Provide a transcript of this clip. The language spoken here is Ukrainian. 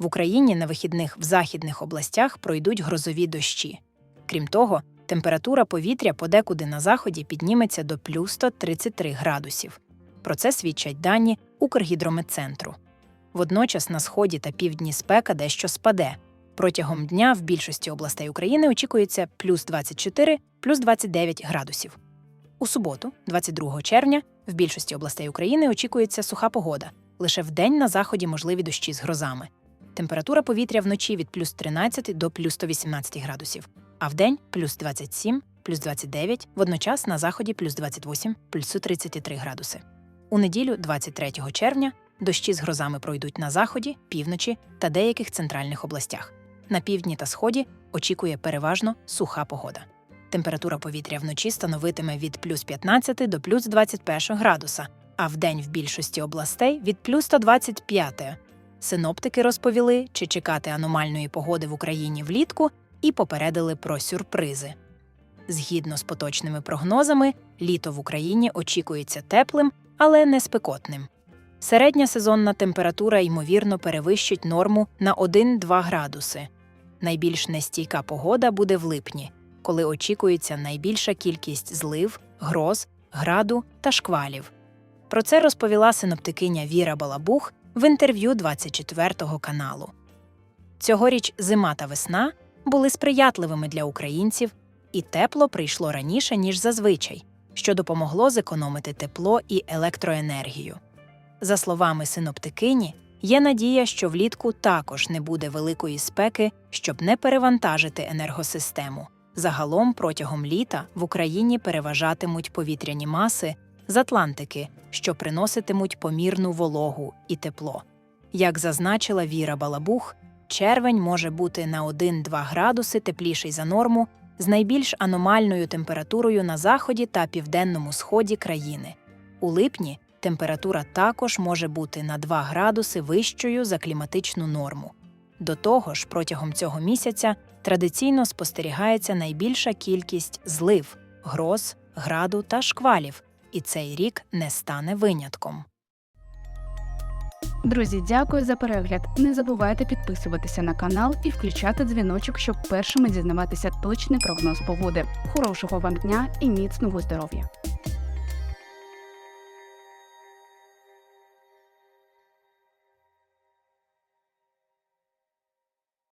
В Україні на вихідних в західних областях пройдуть грозові дощі. Крім того, температура повітря подекуди на заході підніметься до плюс 133 градусів. Про це свідчать дані Укргідрометцентру. Водночас на сході та півдні спека дещо спаде. Протягом дня в більшості областей України очікується плюс 24, плюс 29 градусів. У суботу, 22 червня, в більшості областей України очікується суха погода. Лише вдень на заході можливі дощі з грозами. Температура повітря вночі від плюс 13 до плюс 118 градусів, а вдень плюс 27, плюс 29, водночас на заході плюс 28, плюс 33 градуси. У неділю, 23 червня, дощі з грозами пройдуть на заході, півночі та деяких центральних областях. На півдні та сході очікує переважно суха погода. Температура повітря вночі становитиме від плюс 15 до плюс 21 градуса, а вдень в більшості областей від плюс 125. Синоптики розповіли, чи чекати аномальної погоди в Україні влітку і попередили про сюрпризи. Згідно з поточними прогнозами, літо в Україні очікується теплим, але не спекотним. Середня сезонна температура ймовірно перевищить норму на 1-2 градуси. Найбільш нестійка погода буде в липні, коли очікується найбільша кількість злив, гроз, граду та шквалів. Про це розповіла синоптикиня Віра Балабух в інтерв'ю 24 каналу. Цьогоріч зима та весна були сприятливими для українців, і тепло прийшло раніше, ніж зазвичай, що допомогло зекономити тепло і електроенергію. За словами синоптикині, є надія, що влітку також не буде великої спеки, щоб не перевантажити енергосистему. Загалом протягом літа в Україні переважатимуть повітряні маси з Атлантики, що приноситимуть помірну вологу і тепло. Як зазначила Віра Балабух, червень може бути на 1-2 градуси тепліший за норму з найбільш аномальною температурою на заході та південному сході країни. У липні температура також може бути на 2 градуси вищою за кліматичну норму. До того ж, протягом цього місяця традиційно спостерігається найбільша кількість злив, гроз, граду та шквалів, і цей рік не стане винятком. Друзі, дякую за перегляд. Не забувайте підписуватися на канал і включати дзвіночок, щоб першими дізнаватися точний прогноз погоди. Хорошого вам дня і міцного здоров'я!